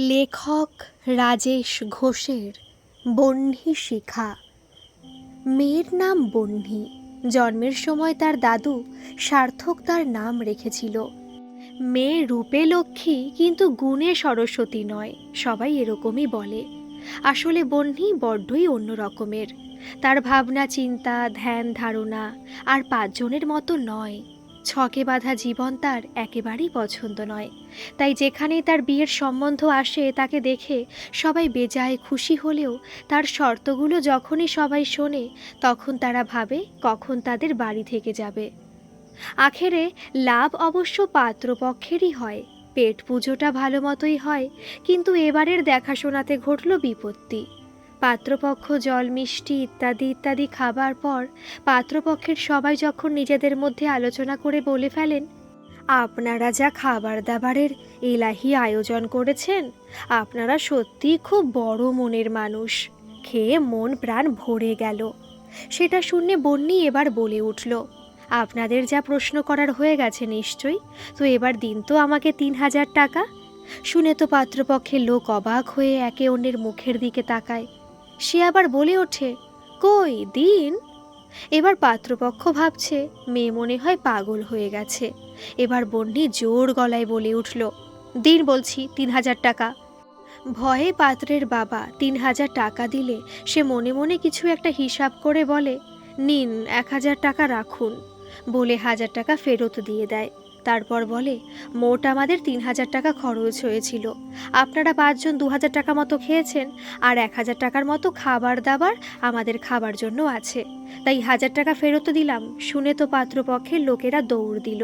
লেখক রাজেশ ঘোষের বহ্নি শিখা। মেয়ের নাম বহ্নি জন্মের সময় তার দাদু সার্থক তার নাম রেখেছিল। মেয়ে রূপে লক্ষ্মী, কিন্তু গুণে সরস্বতী নয়, সবাই এরকমই বলে। আসলে বহ্নি বড্ডই অন্য রকমের। তার ভাবনা, চিন্তা, ধ্যান, ধারণা আর পাঁচজনের মতো নয়। ছকে বাঁধা জীবন তার একেবারেই পছন্দ নয়। তাই যেখানেই তার বিয়ের সম্বন্ধ আসে, তাকে দেখে সবাই বেজায় খুশি হলেও তার শর্তগুলো যখনই সবাই শোনে, তখন তারা ভাবে কখন তাদের বাড়ি থেকে যাবে। আখেরে লাভ অবশ্য পাত্রপক্ষেরই হয়, পেট পুজোটা ভালো মতোই হয়, কিন্তু এবারের দেখাশোনাতে ঘটল বিপত্তি। পাত্রপক্ষ, জল, মিষ্টি ইত্যাদি ইত্যাদি খাবার পর পাত্রপক্ষের সবাই যখন নিজেদের মধ্যে আলোচনা করে বলে ফেলেন, আপনারা যা খাবার দাবারের এলাহি আয়োজন করেছেন, আপনারা সত্যিই খুব বড় মনের মানুষ। খেয়ে মন প্রাণ ভরে গেল। সেটা শুনে বন্যি এবার বলে উঠল, আপনাদের যা প্রশ্ন করার হয়ে গেছে নিশ্চয়ই, তো এবার দিন তো আমাকে তিন হাজার টাকা। শুনে তো পাত্রপক্ষের লোক অবাক হয়ে একে অন্যের মুখের দিকে তাকায়। সে আবার বলে ওঠে, কই, দিন? এবার পাত্রপক্ষ ভাবছে, মেয়ে মনে হয় পাগল হয়ে গেছে। এবার বন্যি জোর গলায় বলে উঠল, দিন বলছি, তিন হাজার টাকা। ভয়ে পাত্রের বাবা তিন হাজার টাকা দিলে সে মনে মনে কিছু একটা হিসাব করে বলে, নিন, এক হাজার টাকা রাখুন। বলে হাজার টাকা ফেরত দিয়ে দেয়। তারপর বলে, মোট আমাদের তিন হাজার টাকা খরচ হয়েছিল। আপনারা পাঁচজন দু হাজার টাকা মতো খেয়েছেন আর এক হাজার টাকার মতো খাবার দাবার আমাদের খাবার জন্য আছে। তাই হাজার টাকা ফেরত দিলাম। শুনে তো পাত্রপক্ষের লোকেরা দৌড় দিল।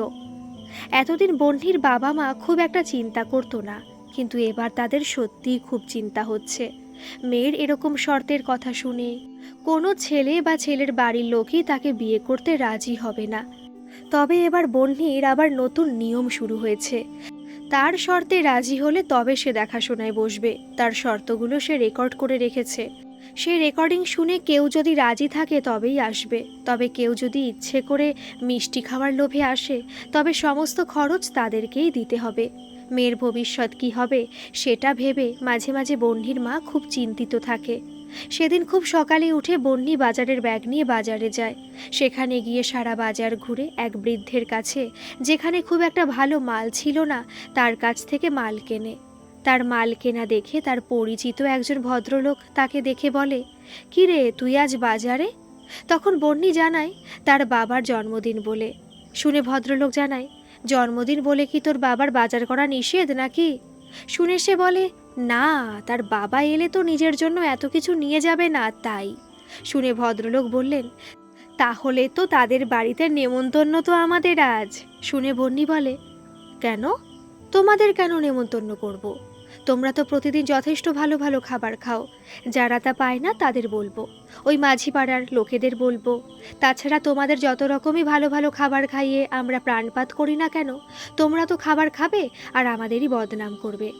এতদিন বন্ধির বাবা মা খুব একটা চিন্তা করতো না, কিন্তু এবার তাদের সত্যিই খুব চিন্তা হচ্ছে। মেয়ের এরকম শর্তের কথা শুনে কোনো ছেলে বা ছেলের বাড়ির লোকই তাকে বিয়ে করতে রাজি হবে না। তবে এবার বন্যির আবার নতুন নিয়ম শুরু হয়েছে। তার শর্তে রাজি হলে তবে সে দেখাশোনায় বসবে। তার শর্তগুলো সে রেকর্ড করে রেখেছে। সে রেকর্ডিং শুনে কেউ যদি রাজি থাকে তবেই আসবে। তবে কেউ যদি ইচ্ছে করে মিষ্টি খাওয়ার লোভে আসে, তবে সমস্ত খরচ তাদেরকেই দিতে হবে। মেয়ের ভবিষ্যৎ কি হবে, সেটা ভেবে মাঝে মাঝে বন্যির মা খুব চিন্তিত থাকে। সেদিন খুব সকালে উঠে বন্যি বাজারের ব্যাগ নিয়ে বাজারে যায়। সেখানে গিয়ে সারা বাজার ঘুরে এক বৃদ্ধের কাছে, যেখানে খুব একটা ভালো মাল ছিল না, তার কাছ থেকে মাল কেনে। তার মাল কেনা দেখে তার পরিচিত একজন ভদ্রলোক তাকে দেখে বলে "কি রে তুই আজ বাজারে? তখন বন্নি জানায়, তার বাবার জন্মদিন বলে। শুনে ভদ্রলোক জানায়, জন্মদিন বলে কি তোর বাবার বাজার করা নিষেধ নাকি? শুনে সে বলে, না, তার বাবা এলে তো নিজের জন্য এত কিছু নিয়ে যাবে না তাই। শুনে ভদ্রলোক বললেন, তাহলে তো তাদের বাড়িতে নেমন্তন্ন তো আমাদের আজ। শুনে বন্নি বলে, কেন? তোমাদের কেন নেমন্তন্ন করব। তোমরা তো প্রতিদিন যথেষ্ট ভালো ভালো খাবার খাও। যারা তা পায় না, তাদের বলব। ওই মাঝি পাড়ার লোকেদের বলব। তাছাড়া তোমাদের যত রকমই ভালো ভালো খাবার খাইয়ে আমরা প্রাণপাত করি না কেন, তোমরা তো খাবার খাবে আর আমাদেরই বদনাম করবে।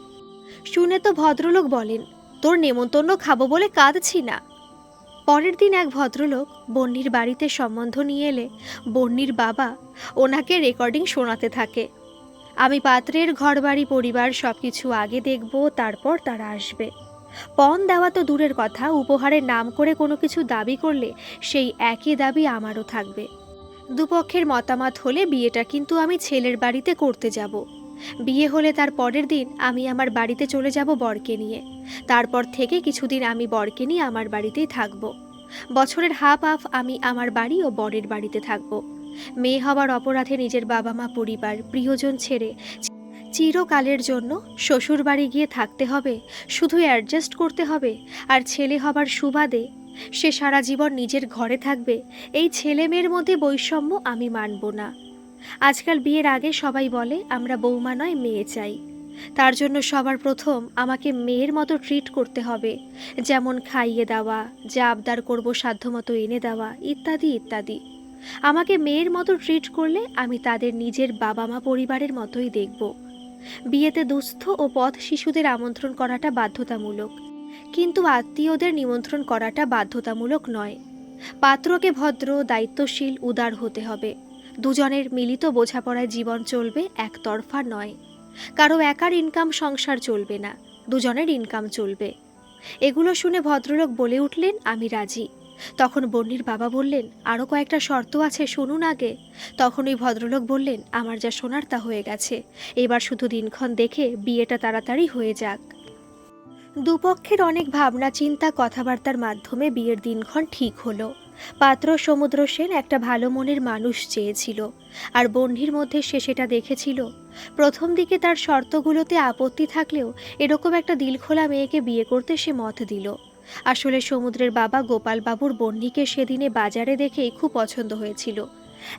শুনে তো ভদ্রলোক বলেন, তোর নেমন্তন্ন খাব বলে কাঁদছি না। পরের দিন এক ভদ্রলোক বন্নির বাড়িতে সম্বন্ধ নিয়ে এলে, বন্নির বাবা ওনাকে রেকর্ডিং শোনাতে থাকে। আমি পাত্রের ঘরবাড়ি, পরিবার সব কিছু আগে দেখব, তারপর তারা আসবে। পণ দেওয়া তো দূরের কথা, উপহারের নাম করে কোনো কিছু দাবি করলে সেই একই দাবি আমারও থাকবে। দুপক্ষের মতামত হলে বিয়েটা কিন্তু আমি ছেলের বাড়িতে করতে যাব। বিয়ে হলে তার পরের দিন আমি আমার বাড়িতে চলে যাব বরকে নিয়ে। তারপর থেকে কিছুদিন আমি বরকে নিয়ে আমার বাড়িতেই থাকব। বছরের হাফ হাফ আমি আমার বাড়ি ও বরের বাড়িতে থাকব। মেয়ে হবার অপরাধে নিজের বাবা মা পরিবার, প্রিয়জন ছেড়ে চিরকালের জন্য শ্বশুর বাড়ি গিয়ে থাকতে হবে, শুধু অ্যাডজাস্ট করতে হবে, আর ছেলে হবার সুবাদে সে সারা জীবন নিজের ঘরে থাকবে, এই ছেলে মেয়ের মধ্যে বৈষম্য আমি মানব না। আজকাল বিয়ের আগে সবাই বলে, আমরা বৌমা নয়, মেয়ে চাই। তার জন্য সবার প্রথম আমাকে মেয়ের মতো ট্রিট করতে হবে, যেমন খাইয়ে দেওয়া, যা আবদার করব সাধ্যমতো এনে দেওয়া, ইত্যাদি ইত্যাদি। আমাকে মেয়ের মতো ট্রিট করলে আমি তাদের নিজের বাবা মা পরিবারের মতোই দেখব। বিয়েতে দুস্থ ও পথ শিশুদের আমন্ত্রণ করাটা বাধ্যতামূলক। কিন্তু আত্মীয়দের নিমন্ত্রণ করাটা বাধ্যতামূলক নয়। পাত্রকে ভদ্র, দায়িত্বশীল, উদার হতে হবে। দুজনের মিলিত বোঝাপড়ায় জীবন চলবে একতরফা নয়। কারও একার ইনকাম সংসার চলবে না, দুজনের ইনকাম চলবে। এগুলো শুনে ভদ্রলোক বলে উঠলেন, আমি রাজি। তখন বন্নির বাবা বললেন আরও কয়েকটা শর্ত আছে, শুনুন আগে। তখন ওই ভদ্রলোক বললেন, আমার যা শোনার তা হয়ে গেছে। এবার শুধু দিনক্ষণ দেখে বিয়েটা তাড়াতাড়ি হয়ে যাক। দুপক্ষের অনেক ভাবনা, চিন্তা, কথাবার্তার মাধ্যমে বিয়ের দিনক্ষণ ঠিক হলো। পাত্র সমুদ্র সেন একটা ভালো মনের মানুষ চেয়েছিল, আর বন্ধির মধ্যে সে সেটা দেখেছিল। প্রথম দিকে তার শর্তগুলোতে আপত্তি থাকলেও এরকম একটা দিলখোলা মেয়েকে বিয়ে করতে সে মত দিল। আসলে সমুদ্রের বাবা গোপালবাবুর বন্নিকে সেদিনে বাজারে দেখেই খুব পছন্দ হয়েছিল।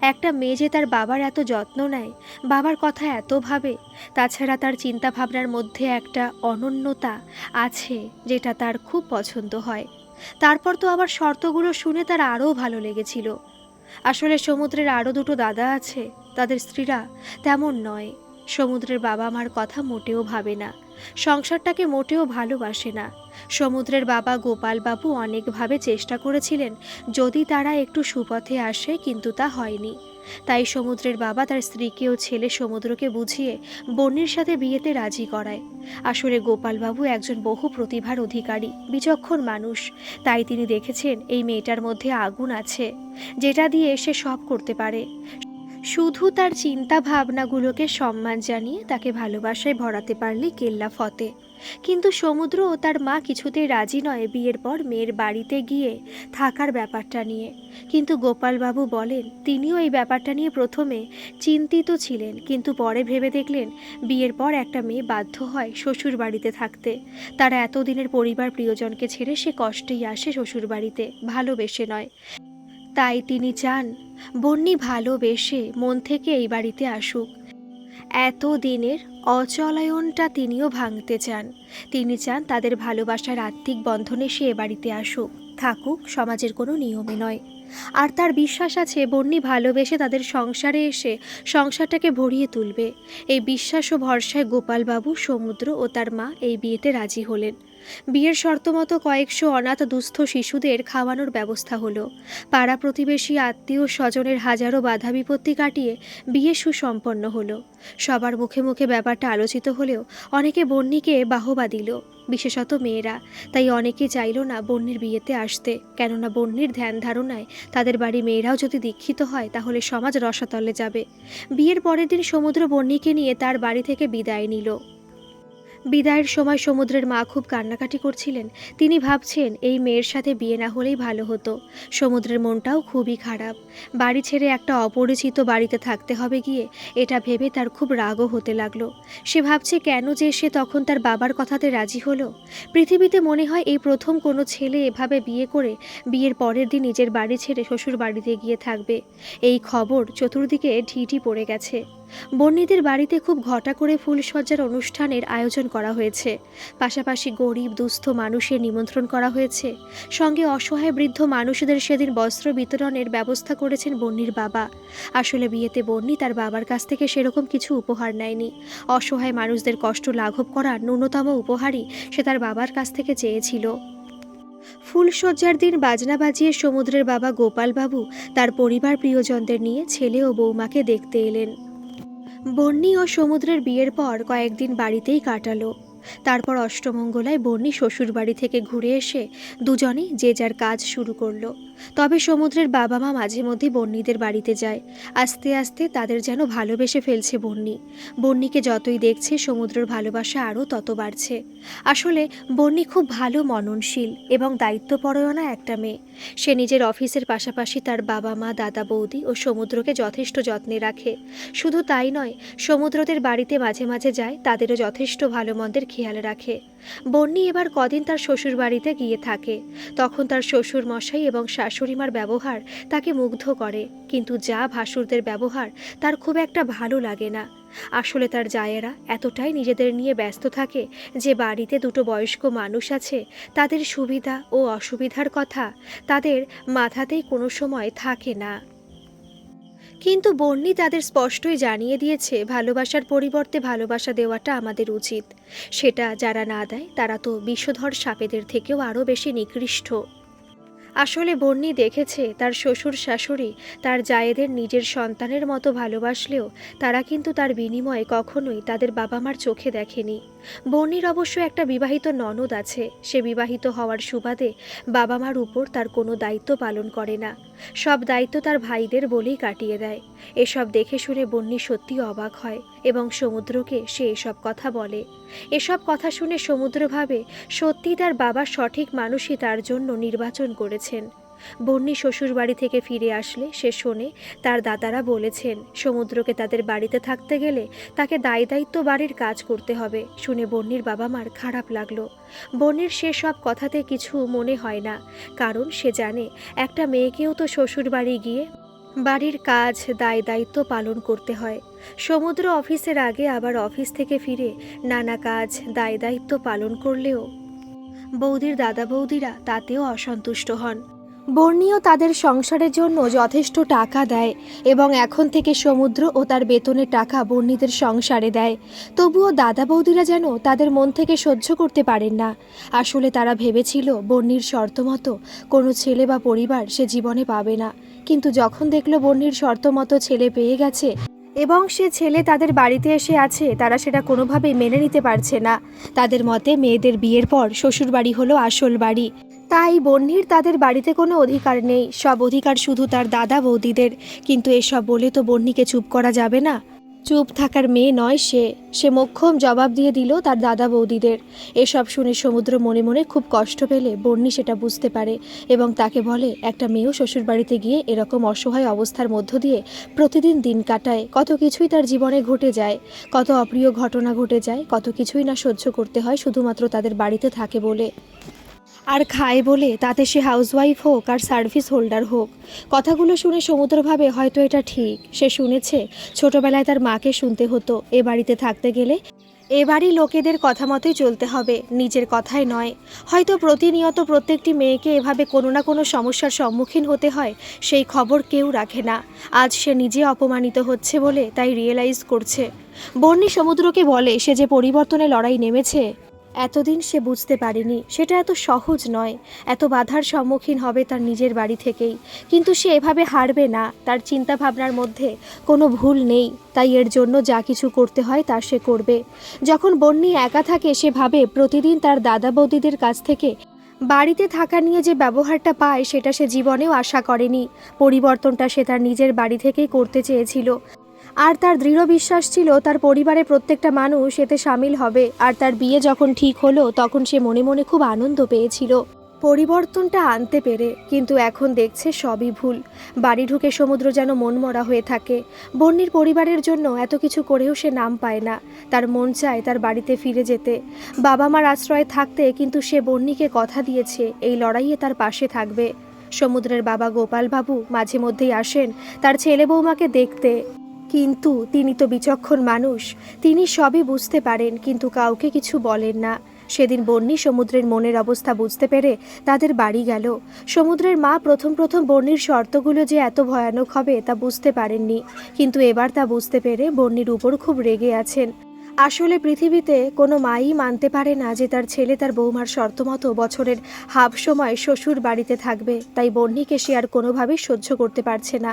একটা মেয়ে যে তার বাবার এত যত্ন নেয়, বাবার কথা এত ভাবে, তাছাড়া তার চিন্তা ভাবনার মধ্যে একটা অনন্যতা আছে যেটা তার খুব পছন্দ হয়। তারপর তো আবার শর্তগুলো শুনে তার আরও ভালো লেগেছিল। আসলে সমুদ্রের আরও দুটো দাদা আছে, তাদের স্ত্রীরা তেমন নয়। সমুদ্রের বাবা মার কথা মোটেও ভাবে না। সংসারটাকে মোটেও ভালোবাসে না। সমুদ্রের বাবা গোপালবাবু অনেকভাবে চেষ্টা করেছিলেন যদি তারা একটু সুপথে আসে, কিন্তু তা হয়নি। তাই সমুদ্রের বাবা তার স্ত্রীকে ও ছেলে সমুদ্রকে বুঝিয়ে বন্যির সাথে বিয়েতে রাজি করায়। আসলে গোপালবাবু একজন বহু প্রতিভার অধিকারী, বিচক্ষণ মানুষ। তাই তিনি দেখেছেন এই মেয়েটার মধ্যে আগুন আছে, যেটা দিয়ে সে সব করতে পারে। শুধু তার চিন্তা ভাবনাগুলোকে সম্মান জানিয়ে তাকে ভালোবাসায় ভরাতে পারলে কেল্লা ফতে। কিন্তু সমুদ্র ও তার মা কিছুতেই রাজি নয় বিয়ের পর মেয়ের বাড়িতে গিয়ে থাকার ব্যাপারটা নিয়ে। কিন্তু গোপালবাবু বলেন, তিনিও এই ব্যাপারটা নিয়ে প্রথমে চিন্তিত ছিলেন, কিন্তু পরে ভেবে দেখলেন, বিয়ের পর একটা মেয়ে বাধ্য হয় শ্বশুর বাড়িতে থাকতে। তারা এতদিনের পরিবার প্রিয়জনকে ছেড়ে সে কষ্টেই আসে শ্বশুর বাড়িতে ভালোবেসে নয়। তাই তিনি চান বন্যি ভালোবেসে মন থেকে এই বাড়িতে আসুক। এত দিনের অচলায়নটা তিনিও ভাঙতে চান। তিনি চান তাদের ভালোবাসার আত্মিক বন্ধনে সে এ বাড়িতে আসুক। থাকুক, সমাজের কোনো নিয়মে নয়। আর তার বিশ্বাস আছে, বন্যি ভালোবেসে তাদের সংসারে এসে সংসারটাকে ভরিয়ে তুলবে। এই বিশ্বাস ও ভরসায় গোপালবাবু, সমুদ্র ও তার মা এই বিয়েতে রাজি হলেন। বিয়ের শর্ত মতো কয়েকশো অনাথ দুস্থ শিশুদের খাওয়ানোর ব্যবস্থা হলো। পাড়া প্রতিবেশী আত্মীয় স্বজনের হাজারো বাধা বিপত্তি কাটিয়ে বিয়ে সুসম্পন্ন হলো। সবার মুখে মুখে ব্যাপারটা আলোচিত হলেও অনেকে বন্নিকে বাহবা দিল, বিশেষত মেয়েরা। তাই অনেকে চাইল না বন্যির বিয়েতে আসতে, কেননা বন্যির ধ্যান ধারণায় তাদের বাড়ি মেয়েরাও যদি দীক্ষিত হয় তাহলে সমাজ রসাতলে যাবে। বিয়ের পরের দিন সমুদ্র বন্যিকে নিয়ে তার বাড়ি থেকে বিদায় নিল। বিদায়ের সময় সমুদ্রের মা খুব কান্নাকাটি করছিলেন। তিনি ভাবছেন, এই মেয়ের সাথে বিয়ে না হলেই ভালো হতো। সমুদ্রের মনটাও খুবই খারাপ। বাড়ি ছেড়ে একটা অপরিচিত বাড়িতে থাকতে হবে গিয়ে এটা ভেবে তার খুব রাগও হতে লাগল। সে ভাবছে, কেন যে সে তখন তার বাবার কথাতে রাজি হলো? পৃথিবীতে মনে হয় এই প্রথম কোনো ছেলে এভাবে বিয়ে করে বিয়ের পরের দিন নিজের বাড়ি ছেড়ে শ্বশুর বাড়িতে গিয়ে থাকবে। এই খবর চতুর্দিকে ঢিটি পড়ে গেছে। বন্যীদের বাড়িতে খুব ঘটা করে ফুলসজ্জার অনুষ্ঠানের আয়োজন করা হয়েছে। পাশাপাশি গরিব, দুস্থ মানুষের নিমন্ত্রণ করা হয়েছে। সঙ্গে অসহায় বৃদ্ধ মানুষদের সেদিন বস্ত্র বিতরণের ব্যবস্থা করেছেন বন্যির বাবা। আসলে বিয়েতে বন্যি তার বাবার কাছ থেকে সেরকম কিছু উপহার নেয়নি। অসহায় মানুষদের কষ্ট লাঘব করার ন্যূনতম উপহারই সে তার বাবার কাছ থেকে চেয়েছিল। ফুলশয্যার দিন বাজনা বাজিয়ে সমুদ্রের বাবা গোপালবাবু তার পরিবার প্রিয়জনদের নিয়ে ছেলে ও বৌমাকে দেখতে এলেন। বন্যি ও সমুদ্রের বিয়ের পর কয়েকদিন বাড়িতেই কাটালো। তারপর অষ্টমঙ্গলায় বর্ণি শ্বশুর বাড়ি থেকে ঘুরে এসে দুজনেই যে যার কাজ শুরু করল। তবে সমুদ্রের বাবা মা মাঝে মধ্যে বন্নিদের বাড়িতে যায়। আস্তে আস্তে তাদের যেন ভালোবেসে ফেলছে বন্যি বন্নিকে যতই দেখছে, সমুদ্রের ভালোবাসা আরও তত বাড়ছে। আসলে বন্যি খুব ভালো মননশীল এবং দায়িত্বপরায়ণা একটা মেয়ে। সে নিজের অফিসের পাশাপাশি তার বাবা মা দাদা, বৌদি ও সমুদ্রকে যথেষ্ট যত্নে রাখে। শুধু তাই নয়, সমুদ্রদের বাড়িতে মাঝে মাঝে যায়, তাদেরও যথেষ্ট ভালো মন্দের খেয়াল রাখে। বন্যি এবার কদিন তার শ্বশুর বাড়িতে গিয়ে থাকে। তখন তার শ্বশুর মশাই এবং শাশুড়িমার ব্যবহার তাকে মুগ্ধ করে, কিন্তু যা ভাসুরদের ব্যবহার তার খুব একটা ভালো লাগে না। আসলে তার জায়েরা এতটাই নিজেদের নিয়ে ব্যস্ত থাকে যে বাড়িতে দুটো বয়স্ক মানুষ আছে, তাদের সুবিধা ও অসুবিধার কথা তাদের মাথাতেই কোনো সময় থাকে না। কিন্তু বন্যি তাদের স্পষ্টই জানিয়ে দিয়েছে, ভালোবাসার পরিবর্তে ভালোবাসা দেওয়াটা আমাদের উচিত। সেটা যারা না দেয়, তারা তো বিষধর সাপেদের থেকেও আরও বেশি নিকৃষ্ট। আসলে বন্নি দেখেছে, তার শ্বশুর শাশুড়ি তার জায়েদের নিজের সন্তানের মতো ভালোবাসলেও তারা কিন্তু তার বিনিময়ে কখনোই তাদের বাবা মার চোখে দেখেনি। বন্নির অবশ্য একটা বিবাহিত ননদ আছে, সে বিবাহিত হওয়ার সুবাদে বাবা মার উপর তার কোনো দায়িত্ব পালন করে না। সব দায়িত্ব তার ভাইদের বলেই কাটিয়ে দেয়। এসব দেখে শুনে বন্নি সত্যি অবাক হয় এবং সমুদ্রকে সে এসব কথা বলে। এসব কথা শুনে সমুদ্র ভাবে সত্যি তার বাবা সঠিক মানুষই তার জন্য নির্বাচন করেছেন। বন্নি শ্বশুর বাড়ি থেকে ফিরে আসলে সে শোনে, তার দাদারা বলেছেন, সমুদ্রকে তাদের বাড়িতে থাকতে গেলে তাকে দায় দায়িত্ব বাড়ির কাজ করতে হবে। শুনে বন্নির বাবা মার খারাপ লাগল। বন্নির সে সব কথাতে কিছু মনে হয় না, কারণ সে জানে একটা মেয়েকেও তো শ্বশুর বাড়ি গিয়ে বাড়ির কাজ, দায় দায়িত্ব পালন করতে হয়। সমুদ্র অফিসের আগে আবার অফিস থেকে ফিরে নানা কাজ, দায় দায়িত্ব পালন করলেও বৌদির দাদা বৌদিরা তাতেও অসন্তুষ্ট হন। বর্ণীয় তাদের সংসারের জন্য যথেষ্ট টাকা দেয় এবং এখন থেকে সমুদ্র ও তার বেতনের টাকা বর্ণীদের সংসারে দেয়। তবুও দাদা বৌদিরা যেন তাদের মন থেকে সহ্য করতে পারেন না। আসলে তারা ভেবেছিল বর্ণির শর্ত মতো কোনো ছেলে বা পরিবার সে জীবনে পাবে না। কিন্তু যখন দেখল বর্ণির শর্ত মতো ছেলে পেয়ে গেছে এবং সে ছেলে তাদের বাড়িতে এসে আছে, তারা সেটা কোনোভাবেই মেনে নিতে পারছে না। তাদের মতে মেয়েদের বিয়ের পর শ্বশুরবাড়ি হলো আসল বাড়ি। তাই বন্যির তাদের বাড়িতে কোনো অধিকার নেই। সব অধিকার শুধু তার দাদা বৌদিদের। কিন্তু এসব বলে তো বন্যিকে চুপ করা যাবে না। চুপ থাকার মেয়ে নয় সে। সে মোক্ষম জবাব দিয়ে দিল তার দাদা বৌদিদের। এসব শুনে সমুদ্র মনে মনে খুব কষ্ট পেলে বন্যি সেটা বুঝতে পারে এবং তাকে বলে, একটা মেয়েও শ্বশুর বাড়িতে গিয়ে এরকম অসহায় অবস্থার মধ্য দিয়ে প্রতিদিন দিন কাটায়। কত কিছুই তার জীবনে ঘটে যায়। কত অপ্রিয় ঘটনা ঘটে যায়। কত কিছুই না সহ্য করতে হয়। শুধুমাত্র তাদের বাড়িতে থাকে বলে। আর খায় বলে, তাতে সে হাউসওয়াইফ হোক আর সার্ভিস হোল্ডার হোক। কথাগুলো শুনে সমুদ্র ভাবে, হয়তো এটা ঠিক। সে শুনেছে, ছোটবেলায় তার মাকে শুনতে হতো, এ বাড়িতে থাকতে গেলে এ বাড়ি লোকেদের কথা মতোই চলতে হবে, নিজের কথাই নয়। হয়তো প্রতিনিয়ত প্রত্যেকটি মেয়েকে এভাবে কোনো না কোনো সমস্যার সম্মুখীন হতে হয়, সেই খবর কেউ রাখে না। আজ সে নিজে অপমানিত হচ্ছে বলে, তাই রিয়েলাইজ করছে। বর্ণি সমুদ্রকে বলে, সে যে পরিবর্তনে লড়াই নেমেছে এতদিন সে বুঝতে পারেনি, সেটা এত সহজ নয়। এত বাধার সম্মুখীন হবে তার নিজের বাড়ি থেকেই। কিন্তু সে এভাবে হারবে না, তার চিন্তা ভাবনার মধ্যে কোনো ভুল নেই। তাই এর জন্য যা কিছু করতে হয় তা সে করবে। যখন বন্যি একা থাকে, সে ভাবে প্রতিদিন তার দাদা বৌদিদের কাছ থেকে বাড়িতে থাকা নিয়ে যে ব্যবহারটা পায়, সেটা সে জীবনেও আশা করেনি। পরিবর্তনটা সে তার নিজের বাড়ি থেকেই করতে চেয়েছিল। আর তার দৃঢ় বিশ্বাস ছিল তার পরিবারের প্রত্যেকটা মানুষ এতে সামিল হবে। আর তার বিয়ে যখন ঠিক হলো, তখন সে মনে মনে খুব আনন্দ পেয়েছিল। পরিবর্তনটা আনতে পেরে, কিন্তু এখন দেখছে সবই ভুল। বাড়ি ঢুকে সমুদ্র যেন মনমরা হয়ে থাকে। বন্যির পরিবারের জন্য এত কিছু করেও সে নাম পায় না। তার মন চায় তার বাড়িতে ফিরে যেতে। বাবা মার আশ্রয়ে থাকতে কিন্তু সে বন্যিকে কথা দিয়েছে, এই লড়াইয়ে তার পাশে থাকবে। সমুদ্রের বাবা গোপাল বাবু মাঝে মধ্যেই আসেন তার ছেলে বৌমাকে দেখতে। কিন্তু তিনি তো বিচক্ষণ মানুষ। তিনি সবই বুঝতে পারেন, কিন্তু কাউকে কিছু বলেন না। সেদিন বন্যি সমুদ্রের মনের অবস্থা বুঝতে পেরে তাদের বাড়ি গেল। সমুদ্রের মা প্রথম প্রথম বন্যির শর্তগুলো যে এত ভয়ানক হবে তা বুঝতে পারেননি, কিন্তু এবার তা বুঝতে পেরে বন্যির উপর খুব রেগে আছেন। আসলে পৃথিবীতে কোনো মাই মানতে পারে না যে তার ছেলে তার বৌমার শর্তমতো বছরের হাফ সময় শ্বশুর বাড়িতে থাকবে, তাই বন্যিকে সে আর কোনোভাবেই সহ্য করতে পারছে না।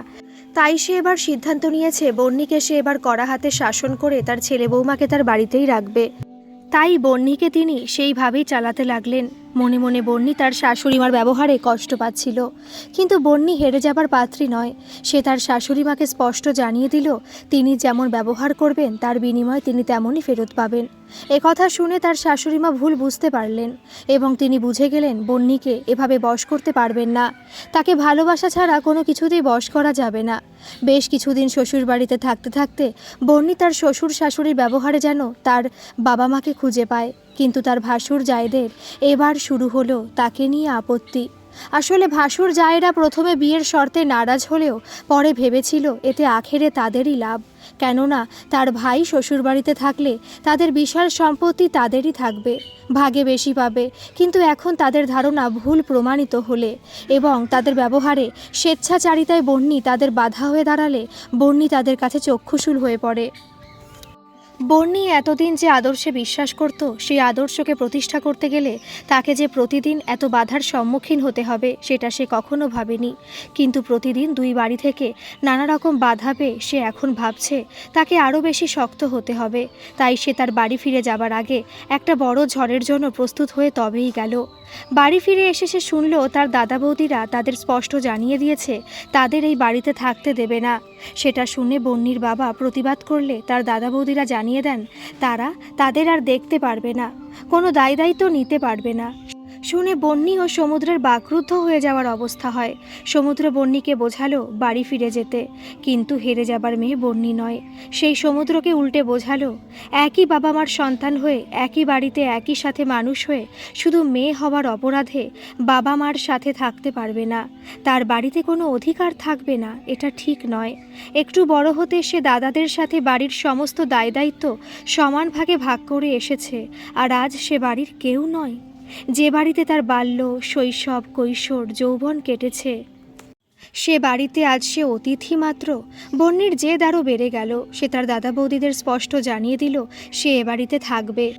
তাই সে এবার সিদ্ধান্ত নিয়েছে, বন্নিকে সে এবার কড়া হাতে শাসন করে তার ছেলে বৌমাকে তার বাড়িতেই রাখবে। তাই বন্নিকে তিনি সেইভাবেই চালাতে লাগলেন। মনে মনে বন্যি তার শাশুড়িমার ব্যবহারে কষ্ট পাচ্ছিল। কিন্তু বন্যি হেরে যাবার পাত্রী নয়। সে তার শাশুড়িমাকে স্পষ্ট জানিয়ে দিল, তিনি যেমন ব্যবহার করবেন, তার বিনিময়ে তিনি তেমনই ফেরত পাবেন। একথা শুনে তার শাশুড়িমা ভুল বুঝতে পারলেন এবং তিনি বুঝে গেলেন বন্যিকে এভাবে বশ করতে পারবেন না। তাকে ভালোবাসা ছাড়া কোনো কিছুতেই বশ করা যাবে না। বেশ কিছুদিন শ্বশুর বাড়িতে থাকতে থাকতে বন্যি তার শ্বশুর শাশুড়ির ব্যবহারে যেন তার বাবা মাকে খুঁজে পায়। কিন্তু তার ভাসুর জায়দের এবার শুরু হলো তাকে নিয়ে আপত্তি। আসলে ভাসুর জায়েরা প্রথমে বিয়ের শর্তে নারাজ হলেও পরে ভেবেছিল এতে আখেরে তাদেরই লাভ। কেননা তার ভাই শ্বশুরবাড়িতে থাকলে তাদের বিশাল সম্পত্তি তাদেরই থাকবে, ভাগে বেশি পাবে। কিন্তু এখন তাদের ধারণা ভুল প্রমাণিত হলে এবং তাদের ব্যবহারে স্বেচ্ছাচারিতায় বন্যি তাদের বাধা হয়ে দাঁড়ালে বন্যি তাদের কাছে চক্ষুশূল হয়ে পড়ে। বর্ণি এতদিন যে আদর্শে বিশ্বাস করত, সেই আদর্শকে প্রতিষ্ঠা করতে গেলে তাকে যে প্রতিদিন এত বাধার সম্মুখীন হতে হবে, সেটা সে কখনো ভাবেনি। কিন্তু প্রতিদিন দুই বাড়ি থেকে নানা রকম বাধা পেয়ে সে এখন ভাবছে, তাকে আরও বেশি শক্ত হতে হবে। তাই সে তার বাড়ি ফিরে যাবার আগে একটা বড় ঝড়ের জন্য প্রস্তুত হয়ে তবেই গেল। বাড়ি ফিরে এসে সে শুনল, তার দাদা বৌদিরা তাদের স্পষ্ট জানিয়ে দিয়েছে, তাদের এই বাড়িতে থাকতে দেবে না। সেটা শুনে বন্নির বাবা প্রতিবাদ করলে তার দাদা বৌদিরা জানিয়ে দেন, তারা তাদের আর দেখতে পারবে না, কোনো দায় দায়িত্ব নিতে পারবে না। শুনে বন্নি ও সমুদ্রের বাকরুদ্ধ হয়ে যাওয়ার অবস্থা হয়। সমুদ্র বন্নিকে বোঝালো বাড়ি ফিরে যেতে, কিন্তু হেরে যাবার মেয়ে বন্নি নয়। সেই সমুদ্রকে উল্টে বোঝালো, একই বাবা মার সন্তান হয়ে, একই বাড়িতে, একই সাথে মানুষ হয়ে, শুধু মেয়ে হওয়ার অপরাধে বাবা মার সাথে থাকতে পারবে না। তার বাড়িতে কোনো অধিকার থাকবে না, এটা ঠিক নয়। একটু বড় হতে সে দাদাদের সাথে বাড়ির সমস্ত দায় দায়িত্ব সমান ভাগে ভাগ করে এসেছে, আর আজ সে বাড়ির কেউ নয়। যে বাড়িতে তার বাল্য, শৈশব, কৈশোর, যৌবন কেটেছে, সে বাড়িতে আজ সে অতিথি মাত্র। বন্যের যে দারও বেড়ে গেল। সে তার দাদা বৌদিদের স্পষ্ট জানিয়ে দিল, সে এ বাড়িতে থাকবে।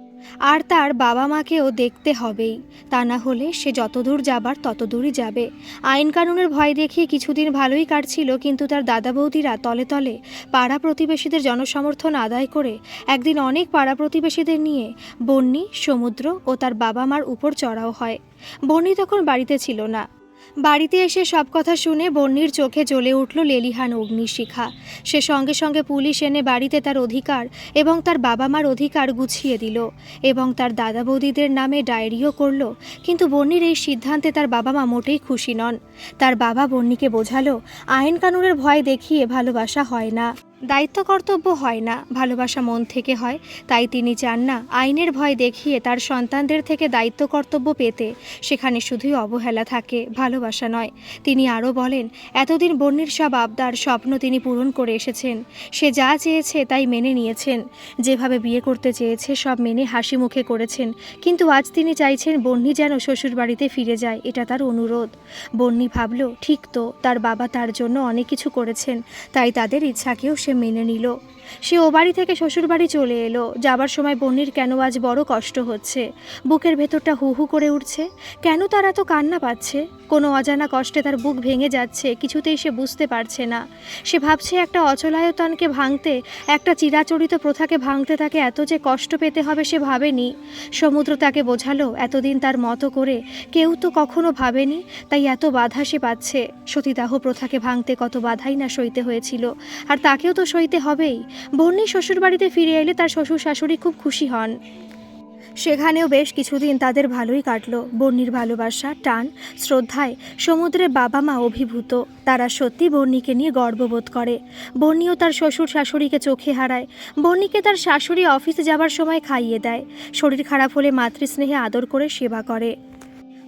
আর তার বাবা মাকেও দেখতে হবেই। তা না হলে সে যতদূর যাবার ততদূরই যাবে। আইন কানুনের ভয় দেখিয়ে কিছুদিন ভালোই কাটছিল, কিন্তু তার দাদা বৌদিরা তলে তলে পাড়া প্রতিবেশীদের জনসমর্থন আদায় করে একদিন অনেক পাড়া প্রতিবেশীদের নিয়ে বন্যি, সমুদ্র ও তার বাবা মার উপর চড়াও হয়। বন্যি তখন বাড়িতে ছিল না। বাড়িতে এসে সব কথা শুনে বন্যির চোখে জ্বলে উঠল লেলিহান অগ্নিশিখা। সে সঙ্গে সঙ্গে পুলিশ এনে বাড়িতে তার অধিকার এবং তার বাবা মার অধিকার গুছিয়ে দিল এবং তার দাদা বৌদিদের নামে ডায়েরিও করল। কিন্তু বন্যির এই সিদ্ধান্তে তার বাবা মা মোটেই খুশি নন। তার বাবা বন্যিকে বোঝালো আইন কানুনের ভয় দেখিয়ে ভালোবাসা হয় না। দায়িত্ব কর্তব্য হয় না, ভালোবাসা মন থেকে হয়, তাই তিনি চান না আইনের ভয় দেখিয়ে তার সন্তানদের থেকে দায়িত্ব কর্তব্য পেতে। সেখানে শুধুই অবহেলা থাকে, ভালোবাসা নয়। তিনি আরও বলেন, এতদিন বন্যির সব আবদার, স্বপ্ন তিনি পূরণ করে এসেছেন। সে যা চেয়েছে তাই মেনে নিয়েছেন। যেভাবে বিয়ে করতে চেয়েছে সব মেনে হাসি মুখে করেছেন। কিন্তু আজ তিনি চাইছেন বন্যি যেন শ্বশুরবাড়িতে ফিরে যায়, এটা তার অনুরোধ। বন্যি ভাবল, ঠিক তো, তার বাবা তার জন্য অনেক কিছু করেছেন, তাই তাদের ইচ্ছাকেও সে মেনে নিল। সে ও বাড়ি থেকে শ্বশুরবাড়ি চলে এলো। যাবার সময় বন্যির কেন আজ বড় কষ্ট হচ্ছে? বুকের ভেতরটা হু হু করে উঠছে। কেন তার এত কান্না পাচ্ছে? কোনো অজানা কষ্টে তার বুক ভেঙে যাচ্ছে, কিছুতেই সে বুঝতে পারছে না। সে ভাবছে একটা অচলায়তনকে ভাঙতে, একটা চিরাচরিত প্রথাকে ভাঙতে তাকে এত যে কষ্ট পেতে হবে সে ভাবেনি। সমুদ্র তাকে বোঝালো, এতদিন তার মতো করে কেউ তো কখনো ভাবেনি, তাই এত বাধা সে পাচ্ছে। সতীদাহ প্রথাকে ভাঙতে কত বাধাই না সইতে হয়েছিল। আর তাকেও তো সইতে হবেই। বন্যি শ্বশুরবাড়িতে ফিরে এলে তার শ্বশুর শাশুড়ি খুব খুশি হন। সেখানেও বেশ কিছুদিন তাদের ভালোই কাটলো। বন্যির ভালোবাসা, টান, শ্রদ্ধায় সমুদ্রে বাবা মা অভিভূত। তারা সত্যি বন্যিকে নিয়ে গর্ববোধ করে। বন্যিও তার শ্বশুর শাশুড়িকে চোখে হারায়। বন্যিকে তার শাশুড়ি অফিসে যাবার সময় খাইয়ে দেয়। শরীর খারাপ হলে মাতৃস্নেহে আদর করে সেবা করে।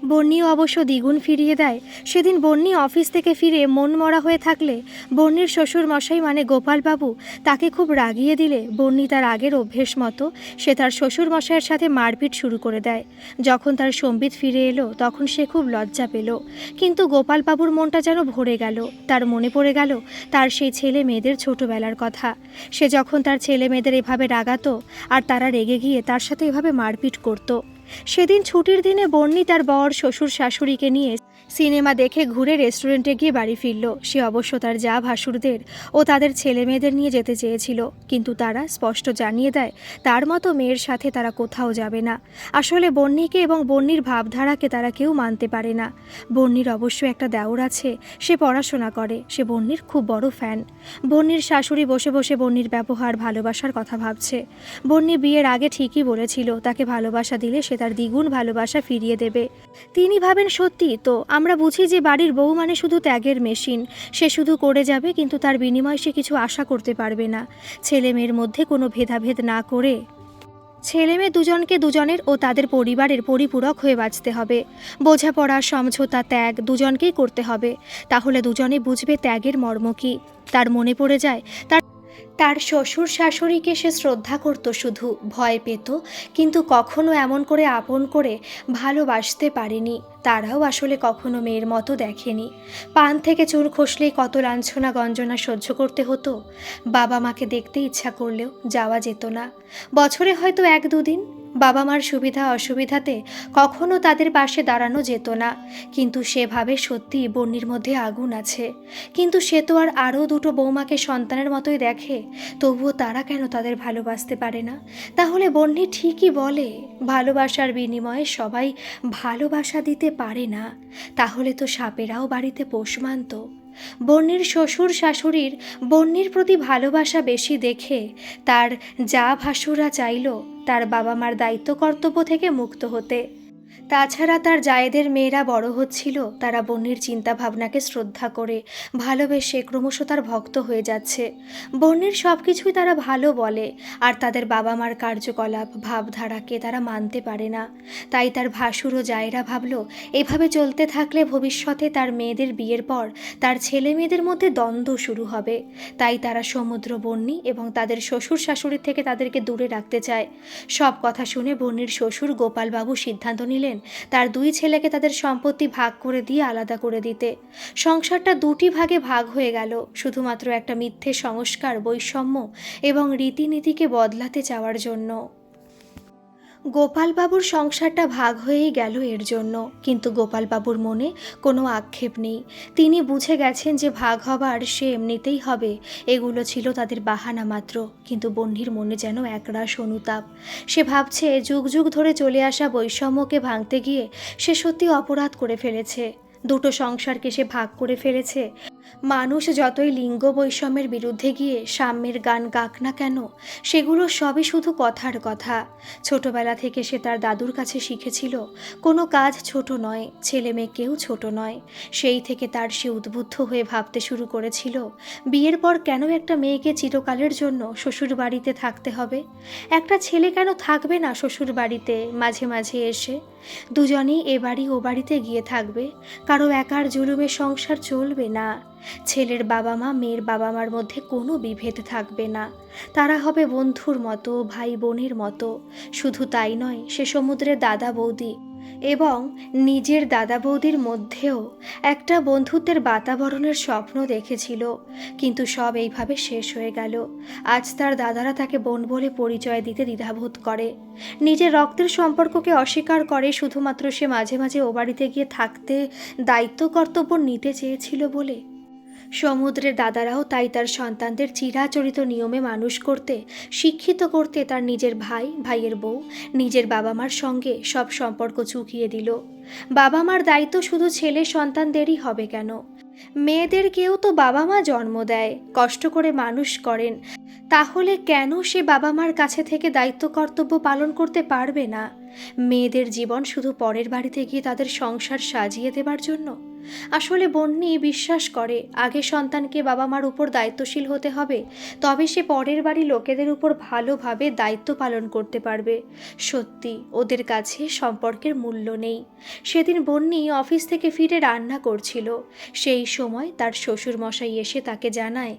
বন্যিও অবশ্য দ্বিগুণ ফিরিয়ে দেয়। সেদিন বন্যি অফিস থেকে ফিরে মন মরা হয়ে থাকলে বন্যির শ্বশুর মশাই মানে গোপালবাবু তাকে খুব রাগিয়ে দিলে। বন্যি তার আগের অভ্যেস মতো সে তার শ্বশুর মশাইয়ের সাথে মারপিট শুরু করে দেয়। যখন তার সম্বিত ফিরে এলো, তখন সে খুব লজ্জা পেল। কিন্তু গোপালবাবুর মনটা যেন ভরে গেল। তার মনে পড়ে গেল তার সেই ছেলে মেয়েদের ছোটবেলার কথা। সে যখন তার ছেলে মেয়েদের এভাবে রাগাতো আর তারা রেগে গিয়ে তার সাথে এভাবে মারপিট করতো। সেদিন ছুটির দিনে বন্নি তার বর শ্বশুর শাশুড়িকে নিয়ে সিনেমা দেখে ঘুরে রেস্টুরেন্টে গিয়ে বাড়ি ফিরল। সে অবশ্য তার যা ভাসুরদের ও তাদের ছেলে মেয়েদের নিয়ে যেতে চেয়েছিল। কিন্তু তারা স্পষ্ট জানিয়ে দেয়, তার মতো মেয়ের সাথে তারা কোথাও যাবে না। আসলে বন্নিকে এবং বন্নির ভাবধারাকে তারা কেউ মানতে পারে না। বন্নির অবশ্য একটা দেওর আছে, সে পড়াশোনা করে, সে বন্নির খুব বড় ফ্যান। বন্নির শাশুড়ি বসে বসে বন্নির ব্যবহার, ভালোবাসার কথা ভাবছে। বন্নি বিয়ের আগে ঠিকই বলেছিল, তাকে ভালোবাসা দিলে সে তার দ্বিগুণ ভালোবাসা ফিরিয়ে দেবে। তিনি ভাবেন, সত্যি তো, আমরা বুঝি যে বাড়ির বউ মানে শুধু ত্যাগের মেশিন। সে শুধু করে যাবে, কিন্তু তার বিনিময়ে সে কিছু আশা করতে পারবে না। ছেলে মেয়ের মধ্যে কোনো ভেদাভেদ না করে ছেলে মেয়ে দুজনকে দুজনের ও তাদের পরিবারের পরিপূরক হয়ে বাঁচতে হবে। বোঝাপড়া, সমঝোতা, ত্যাগ দুজনকেই করতে হবে। তাহলে দুজনে বুঝবে ত্যাগের মর্ম কী। তার মনে পড়ে যায়, তার তার শ্বশুর শাশুড়িকে সে শ্রদ্ধা করত শুধু, ভয় পেত, কিন্তু কখনো এমন করে আপন করে ভালোবাসতে পারেনি। তারাও আসলে কখনো মেয়ের মতো দেখেনি। পান থেকে চুল খসলেই কত লাঞ্ছনা গঞ্জনা সহ্য করতে হতো। বাবা মাকে দেখতে ইচ্ছা করলেও যাওয়া যেত না। বছরে হয়তো এক দুদিন বাবা মার সুবিধা, অসুবিধাতে কখনো তাদের পাশে দাঁড়ানো যেত না। কিন্তু সেভাবে সত্যি বন্যির মধ্যে আগুন আছে। কিন্তু সে তো আর আরও দুটো বৌমাকে সন্তানের মতোই দেখে, তবুও তারা কেন তাদের ভালোবাসতে পারে না? তাহলে বন্যি ঠিকই বলে, ভালোবাসার বিনিময়ে সবাই ভালোবাসা দিতে পারে না। তাহলে তো সাপেরাও বাড়িতে পোষ মানত। বন্যির শ্বশুর শাশুড়ির বন্যির প্রতি ভালোবাসা বেশি দেখে তার যা ভাসুরা চাইল তার বাবা মার দায়িত্ব কর্তব্য থেকে মুক্ত হতে। তাছাড়া তার জায়েদের মেয়েরা বড় হচ্ছিল, তারা বন্যির চিন্তা ভাবনাকে শ্রদ্ধা করে ভালোবেসে ক্রমশ তার ভক্ত হয়ে যাচ্ছে। বন্যির সব কিছুই তারা ভালো বলে, আর তাদের বাবা মার কার্যকলাপ, ভাবধারাকে তারা মানতে পারে না। তাই তার ভাসুর ও জায়েরা ভাবল, এভাবে চলতে থাকলে ভবিষ্যতে তার মেয়েদের বিয়ের পর তার ছেলে মেয়েদের মধ্যে দ্বন্দ্ব শুরু হবে। তাই তারা সমুদ্র বন্যি এবং তাদের শ্বশুর শাশুড়ির থেকে তাদেরকে দূরে রাখতে চায়। সব কথা শুনে বন্যির শ্বশুর গোপালবাবু সিদ্ধান্ত নিলেন তার দুই ছেলেকে তাদের সম্পত্তি ভাগ করে দিয়ে আলাদা করে দিতে। সংসারটা দুটি ভাগে ভাগ হয়ে গেল। শুধুমাত্র একটা মিথ্যে সংস্কার, বৈষম্য এবং রীতিনীতিকে বদলাতে চাওয়ার জন্য। গোপালবাবুর সংসারটা ভাগ হয়েই গেল এর জন্য। কিন্তু গোপালবাবুর মনে কোনো আক্ষেপ নেই। তিনি বুঝে গেছেন যে ভাগ হবার সে এমনিতেই হবে। এগুলো ছিল তাদের বাহানা মাত্র। কিন্তু বন্ধির মনে যেন একরাশ অনুতাপ। সে ভাবছে, যুগ যুগ ধরে চলে আসা বৈষম্যকে ভাঙতে গিয়ে সে সত্যি অপরাধ করে ফেলেছে। দুটো সংসারকে সে ভাগ করে ফেলেছে। মানুষ যতই লিঙ্গ বৈষম্যের বিরুদ্ধে গিয়ে সাম্যের গান গাক না কেন, সেগুলো সবই শুধু কথার কথা। ছোটবেলা থেকে সে তার দাদুর কাছে শিখেছিল, কোনো কাজ ছোট নয়, ছেলে মেয়ে কেউ ছোট নয়। সেই থেকে তার সে উদ্বুদ্ধ হয়ে ভাবতে শুরু করেছিল, বিয়ের পর কেন একটা মেয়েকে চিরকালের জন্য শ্বশুর বাড়িতে থাকতে হবে? একটা ছেলে কেন থাকবে না শ্বশুর বাড়িতে মাঝে মাঝে এসে? দুজনেই এ বাড়ি ও বাড়িতে গিয়ে থাকবে। কারও একার জুলুমে সংসার চলবে না। ছেলের বাবা মা মেয়ের বাবা মার মধ্যে কোনো বিভেদ থাকবে না। তারা হবে বন্ধুর মতো ভাই বোনের মতো। শুধু তাই নয়, সে সমুদ্রের দাদা বৌদি এবং নিজের দাদা বৌদির মধ্যেও একটা বন্ধুত্বের বাতাবরণের স্বপ্ন দেখেছিল। কিন্তু সব এইভাবে শেষ হয়ে গেল। আজ তার দাদারা তাকে বোন বলে পরিচয় দিতে দ্বিধাবোধ করে। নিজের রক্তের সম্পর্ককে অস্বীকার করে শুধুমাত্র সে মাঝে মাঝে ও বাড়িতে গিয়ে থাকতে দায়িত্ব কর্তব্য নিতে চেয়েছিল বলে সমুদ্রের দাদারাও তাই তার সন্তানদের চিরাচরিত নিয়মে মানুষ করতে, শিক্ষিত করতে তার নিজের ভাই, ভাইয়ের বউ, নিজের বাবা মার সঙ্গে সব সম্পর্ক চুকিয়ে দিল। বাবা মার দায়িত্ব শুধু ছেলে সন্তানদেরই হবে কেন? মেয়েদেরকেও তো বাবা মা জন্ম দেয়, কষ্ট করে মানুষ করেন। তাহলে কেন সে বাবা মার কাছে থেকে দায়িত্ব কর্তব্য পালন করতে পারবে না? মেয়েদের জীবন শুধু পরের বাড়িতে গিয়ে তাদের সংসার সাজিয়ে দেবার জন্য? আসলে বন্যি বিশ্বাস করে, আগে সন্তানকে বাবা মার উপর দায়িত্বশীল হতে হবে, তবে সে পরের বাড়ি লোকেদের উপর ভালোভাবে দায়িত্ব পালন করতে পারবে। সত্যি, ওদের কাছে সম্পর্কের মূল্য নেই। সেদিন বন্যি অফিস থেকে ফিরে রান্না করছিল। সেই সময় তার শ্বশুর মশাই এসে তাকে জানায়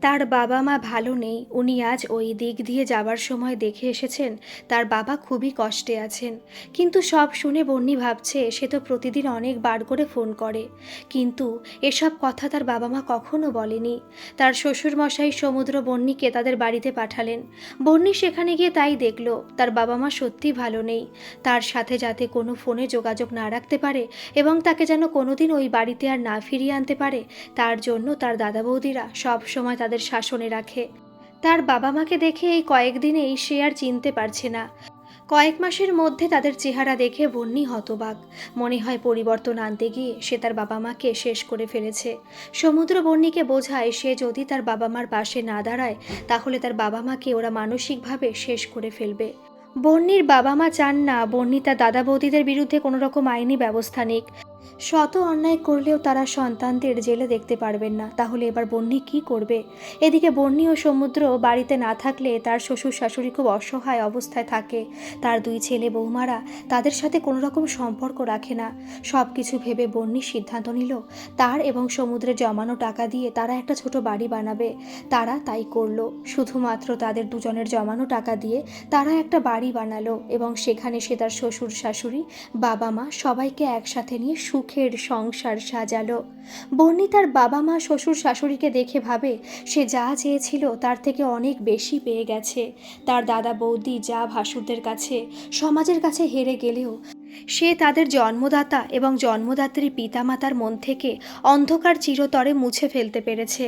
তার বাবা মা ভালো নেই, উনি আজ ওই দিক দিয়ে যাবার সময় দেখে এসেছেন, তার বাবা খুবই কষ্টে আছেন। কিন্তু সব শুনে বন্নি ভাবছে, সে তো প্রতিদিন অনেক বার করে ফোন করে। কিন্তু এসব কথা তার বাবা মা কখনো বলেনি। তার শ্বশুরমশাই সমুদ্র বন্নিকে তাদের বাড়িতে পাঠালেন। বন্যি সেখানে গিয়ে তাই দেখল, তার বাবা মা সত্যি ভালো নেই। তার সাথে যাতে কোনো ফোনে যোগাযোগ না রাখতে পারে এবং তাকে যেন কোনোদিন ওই বাড়িতে আর না ফিরিয়ে আনতে পারে, তার জন্য তার দাদা বৌদিরা সব সময় শাসনে রাখে। তার বাবা মাকে দেখে এই কয়েকদিনেই সে আর চিনতে পারছে না। কয়েক মাসের মধ্যে তাদের চেহারা দেখে বন্যি হতবাক। মনে হয় পরিবর্তন আনতে গিয়ে সে তার বাবা মাকে শেষ করে ফেলেছে। সমুদ্র বন্যিকে বোঝায়, সে যদি তার বাবা মার পাশে না দাঁড়ায়, তাহলে তার বাবা মাকে ওরা মানসিকভাবে শেষ করে ফেলবে। বন্যির বাবা মা চান না বন্যি তার দাদা বৌদিদের বিরুদ্ধে কোনো রকম আইনি ব্যবস্থা নিক। শত অন্যায় করলেও তারা সন্তানদের জেলে দেখতে পারবেন না। তাহলে এবার বন্যি কি করবে? এদিকে বন্যি ও সমুদ্র বাড়িতে না থাকলে তার শ্বশুর শাশুড়ি খুব অসহায় অবস্থায় থাকে। তার দুই ছেলে বৌমারা তাদের সাথে কোনো রকম সম্পর্ক রাখে না। সব কিছু ভেবে বন্যি সিদ্ধান্ত নিল, তার এবং সমুদ্রে জমানো টাকা দিয়ে তারা একটা ছোট বাড়ি বানাবে। তারা তাই করল, শুধুমাত্র তাদের দুজনের জমানো টাকা দিয়ে তারা একটা বাড়ি বানালো এবং সেখানে সে তার শ্বশুর শাশুড়ি বাবা মা সবাইকে একসাথে নিয়ে সুখের সংসার সাজালো। বর্ণি তার বাবা মা শ্বশুর শাশুড়িকে দেখে ভাবে, সে যা চেয়েছিল তার থেকে অনেক বেশি পেয়ে গেছে। তার দাদা বৌদি যা ভাসুরদের কাছে, সমাজের কাছে হেরে গেলেও, সে তাদের জন্মদাতা এবং জন্মদাত্রী পিতামাতার মন থেকে অন্ধকার চিরতরে মুছে ফেলতে পেরেছে।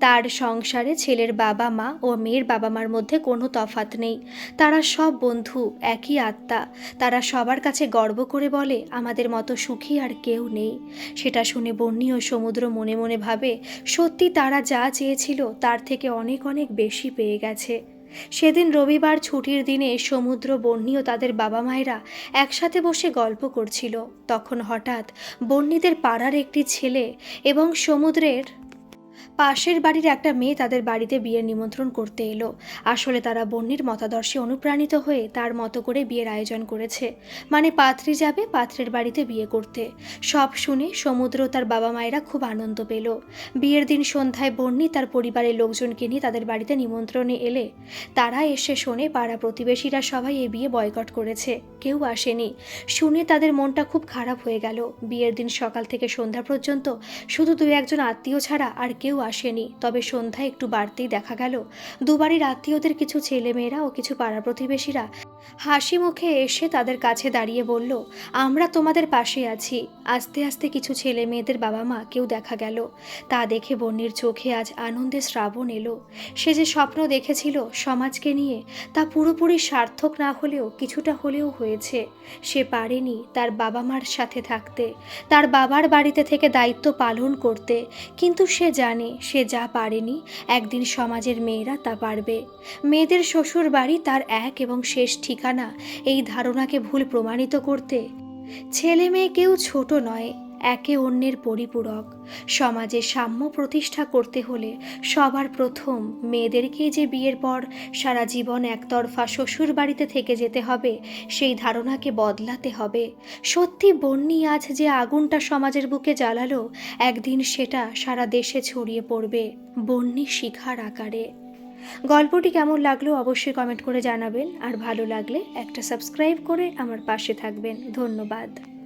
তার সংসারে ছেলের বাবা মা ও মেয়ের বাবা মার মধ্যে কোনো তফাত নেই। তারা সব বন্ধু, একই আত্মা। তারা সবার কাছে গর্ব করে বলে, আমাদের মতো সুখী আর কেউ নেই। সেটা শুনে বন্যী ও সমুদ্র মনে মনে ভাবে, সত্যি তারা যা চেয়েছিল তার থেকে অনেক অনেক বেশি পেয়ে গেছে। সেদিন রবিবার ছুটির দিনে সমুদ্র বন্যী ও তাদের বাবা মায়েরা একসাথে বসে গল্প করছিল। তখন হঠাৎ বন্যীদের পাড়ার একটি ছেলে এবং সমুদ্রের পাশের বাড়ির একটা মেয়ে তাদের বাড়িতে বিয়ের নিমন্ত্রণ করতে এলো। আসলে তারা বন্যির মতাদর্শে অনুপ্রাণিত হয়ে তার মতো করে বিয়ের আয়োজন করেছে। মানে পাত্রী যাবে পাত্রের বাড়িতে বিয়ে করতে। সব শুনে সমুদ্র তার বাবা মায়েরা খুব আনন্দ পেল। বিয়ের দিন সন্ধ্যায় বন্যি তার পরিবারের লোকজনকে নিয়ে তাদের বাড়িতে নিমন্ত্রণে এলে। তারা এসে শোনে পাড়া প্রতিবেশীরা সবাই এই বিয়ে বয়কট করেছে। কেউ আসেনি। শুনে তাদের মনটা খুব খারাপ হয়ে গেল। বিয়ের দিন সকাল থেকে সন্ধ্যা পর্যন্ত শুধু দু একজন আত্মীয় ছাড়া আর কেউ আসেনি। তবে সন্ধ্যায় একটু বাড়তেই দেখা গেল দুবারই আত্মীয়দের কিছু ছেলেমেয়েরা ও কিছু পাড়া প্রতিবেশীরা হাসি মুখে এসে তাদের কাছে দাঁড়িয়ে বলল, আমরা তোমাদের পাশে আছি। আস্তে আস্তে কিছু ছেলে মেয়েদের বাবা মা কেউ দেখা গেল। তা দেখে বন্যের চোখে আজ আনন্দে শ্রাবণ এলো। সে যে স্বপ্ন দেখেছিল সমাজকে নিয়ে, তা পুরোপুরি সার্থক না হলেও কিছুটা হলেও হয়েছে। সে পারেনি তার বাবা মার সাথে থাকতে, তার বাবার বাড়িতে থেকে দায়িত্ব পালন করতে। কিন্তু সে জানে সে যা পারেনি, একদিন সমাজের মেয়েরা তা পারবে। মেয়েদের শ্বশুর বাড়ি তার এক এবং শেষ ঠিকানা, এই ধারণাকে ভুল প্রমাণিত করতে। ছেলে মেয়ে কেউ ছোট নয় একে অন্যের পরিপূরক। সমাজে সাম্য প্রতিষ্ঠা করতে হলে সবার প্রথম মেয়েদেরকে যে বিয়ের পর সারা জীবন একতরফা শ্বশুর বাড়িতে থেকে যেতে হবে, সেই ধারণাকে বদলাতে হবে। সত্যি বন্যি আজ যে আগুনটা সমাজের বুকে জ্বালালো, একদিন সেটা সারা দেশে ছড়িয়ে পড়বে বন্যি শিখার আকারে। গল্পটি কেমন লাগল অবশ্যই কমেন্ট করে জানাবেন, আর ভালো লাগলে একটা সাবস্ক্রাইব করে আমার পাশে থাকবেন। ধন্যবাদ।